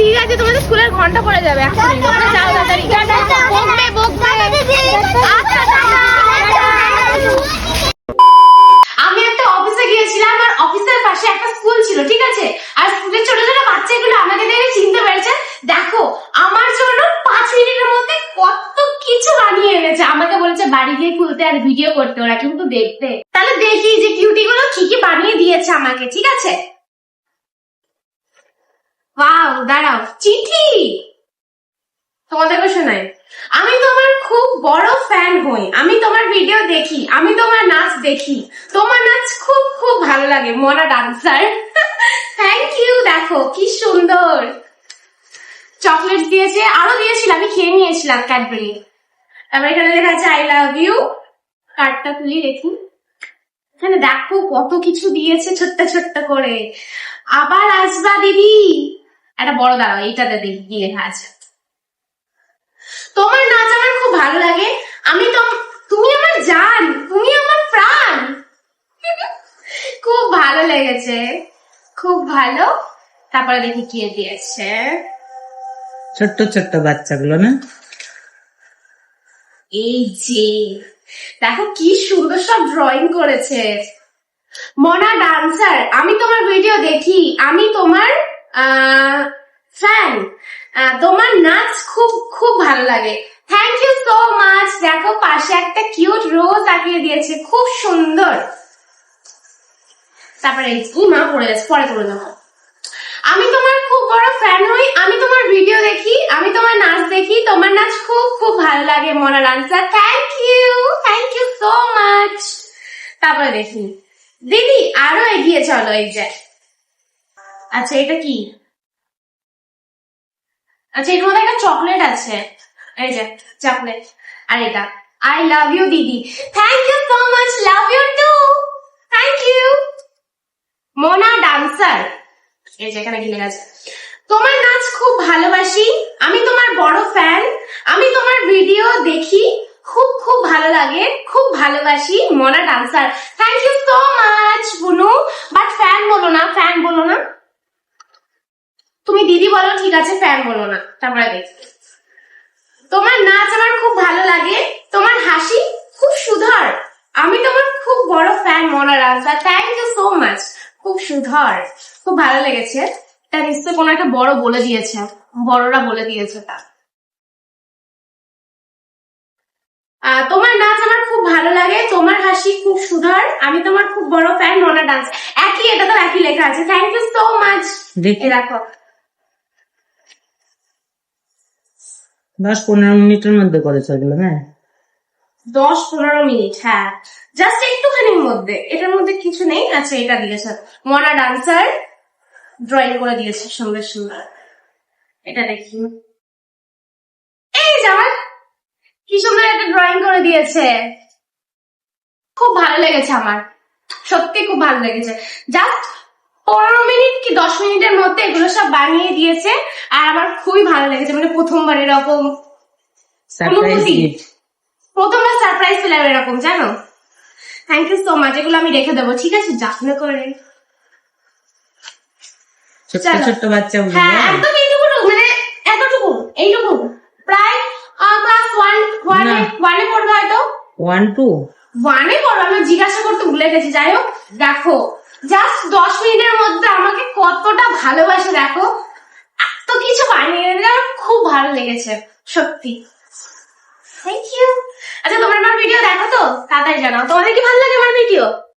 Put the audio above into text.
ঠিক আছে তোমাদের স্কুলের ঘণ্টা পড়ে যাবে এখনই তোমরা যাও তাড়াতাড়ি বকবে বকবে আচ্ছা আমি একটা অফিসে গিয়েছিলাম আর অফিসের পাশে একটা স্কুল ছিল ঠিক আছে আর স্কুলের ছোট ছোট বাচ্চাগুলো আমাকে দেখে চিনতে পেরেছে দেখো আমার জন্য পাঁচ মিনিটের মধ্যে কত কিছু বানিয়ে এনেছে আমাকে বলেছে বাড়ি গিয়ে খুলতে আর ভিডিও করতে ওরা কিন্তু দেখতে তাহলে দেখি যে কিউটি গুলো কি কি বানিয়ে দিয়েছে আমাকে ঠিক আছে ওয়াও, দাঁড়াও, চিঠি! তোমাদেরকে শোনাই আমি তোমার খুব বড় ফ্যান হই। আমি তোমার ভিডিও দেখি, আমি তোমার নাচ দেখি। তোমার নাচ খুব খুব ভালো লাগে মনা ডান্সার থ্যাংক ইউ দেখো, কি সুন্দর। চকলেট দিয়েছে, আরও দিয়েছিল, আমি খেয়ে নিয়েছিলাম ক্যাডবেরি তারপর এখানে লেখা আছে আই লাভ ইউ কার্ডটা তুলি দেখি। এখানে দেখো কত কিছু দিয়েছে, ছোট্ট ছোট্ট করে। আবার আসবা, দিদি। একটা বড় দাঁড়াও এইটাতে দেখি কি লেখা আছে তোমার নাচ আমার খুব ভালো লাগে। আমি তো তুমি আমার জান তুমি আমার প্রাণ। খুব ভালো লেগেছে খুব ভালো। তারপরে দেখি কি দিয়েছে। ছোট্ট ছোট্ট বাচ্চাগুলো না? এই যে দেখো কি সুন্দর সব ড্রয়িং করেছে। মনা ডান্সার আমি তোমার ভিডিও দেখি আমি তোমার ফ্যান তোমার নাচ খুব খুব ভালো লাগে। থ্যাংক ইউ সো মাচ দেখো, পাশে একটা কিউট রোজ আঁকিয়ে দিয়েছে। খুব সুন্দর। তারপরে মা পড়ে গেছে। পরে করে দেবো আমি তোমার খুব বড় ফ্যান হই। আমি তোমার ভিডিও দেখি। আমি তোমার নাচ দেখি। তোমার নাচ খুব খুব ভালো লাগে Mona dancer thank you thank you so much তারপরে দেখি। দিদি, আরও এগিয়ে চলো এই যে। আচ্ছা এটা কি? আচ্ছা এর মধ্যে একটা চকলেট আছে। এই যে চকলেট আর এটা। আই লাভ ইউ দিদি। Thank you so much love you too thank you Mona dancer এই যে, এখানে কি লেখা আছে। তোমার নাচ খুব ভালোবাসি। আমি তোমার বড় ফ্যান আমি তোমার ভিডিও দেখি। খুব খুব ভালো লাগে। খুব ভালোবাসি Mona dancer thank you so much বুনু। বাট ফ্যান বলো না ফ্যান বলো না। দিদি বলো ঠিক আছে ফ্যান বলো না তারপরে দেখি। তোমার নাচ আমার খুব ভালো লাগে তোমার হাসি খুব সুধর। আমি তোমার খুব বড় fan Mona dancer thank you so much খুব সুধর খুব ভালো লেগেছে। এটা নিশ্চয় কোনো একটা বড় বলে দিয়েছে বড়রা বলে দিয়েছে তা। তোমার নাচ আমার খুব ভালো লাগে তোমার হাসি খুব সুধর আমি তোমার খুব বড় ফ্যান মনা ডান্স একই এটা তো একই লেখা আছে থ্যাংক ইউ সো মাচ দেখে। দেখো দশ পনেরো মিনিটের মধ্যে করেছে ওগুলো হ্যাঁ। দশ পনেরো মিনিট হ্যাঁ। জাস্ট একটুখানির মধ্যে। এটার মধ্যে কিছু নেই। আচ্ছা এটা দিয়েছে মনা ডান্সার ড্রয়িং করে দিয়েছে সুন্দর সুন্দর এটা দেখি। এই যে কি সুন্দর একটা ড্রয়িং করে দিয়েছে। খুব ভালো লেগেছে আমার। সত্যি খুব ভালো লেগেছে। জাস্ট পনেরো মিনিট কি দশ মিনিটের মধ্যে এগুলো সব বানিয়ে দিয়েছে আর আমার খুবই ভালো লেগেছে মানে প্রথমবার এরকম অনুভূতি। প্রথমবার সারপ্রাইজ পেলাম এরকম জানো? থ্যাংক ইউ সো মাচ এগুলো আমি রেখে দেবো ঠিক আছে? যত্ন করে ছোট্ট। ছোট্ট বাচ্চাগুলো হ্যাঁ একদম এইটুকু মানে এতটুকু এইটুকু। প্রায় ক্লাস ওয়ান ওয়ানে ওয়ানে পড়বে হয়তো। ওয়ান টু ওয়ানে পড়বে আমি জিজ্ঞাসা করতে ভুলে গেছি যাই হোক দেখো জাস্ট দশ মিনিটের মধ্যে আমাকে কতটা ভালোবাসে, দেখো। এত কিছু বানিয়ে দিলে আমার খুব ভালো লেগেছে, সত্যি। থ্যাংক ইউ আচ্ছা তোমার আমার ভিডিও দেখো তো? তাড়াতাড়ি জানাও। তোমাদের কি ভালো লাগে আমার ভিডিও